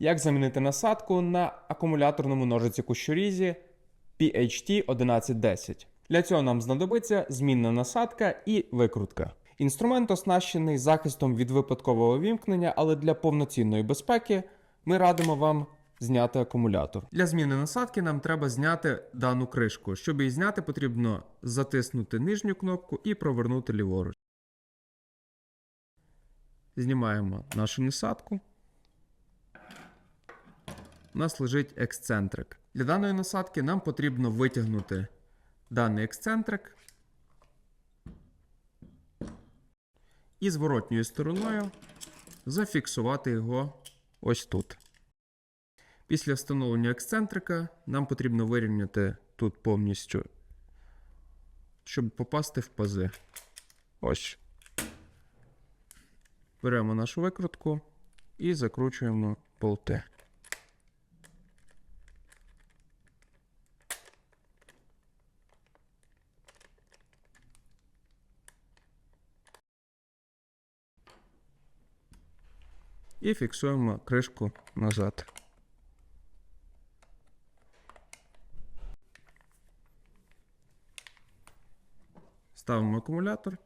як замінити насадку на акумуляторному ножиці кущорізі PHT 1110. Для цього нам знадобиться змінна насадка і викрутка. Інструмент оснащений захистом від випадкового вімкнення, але для повноцінної безпеки ми радимо вам зняти акумулятор. Для зміни насадки нам треба зняти дану кришку. Щоб її зняти, потрібно затиснути нижню кнопку і провернути ліворуч. Знімаємо нашу насадку. У нас лежить ексцентрик. Для даної насадки нам потрібно витягнути даний ексцентрик і зворотньою стороною зафіксувати його ось тут. Після встановлення ексцентрика нам потрібно вирівняти тут повністю, щоб попасти в пази. Ось. Беремо нашу викрутку і закручуємо болти. І фіксуємо кришку назад. Ставимо акумулятор.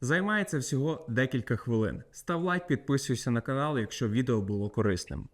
Займається всього декілька хвилин. Став лайк, підписуйся на канал, якщо відео було корисним.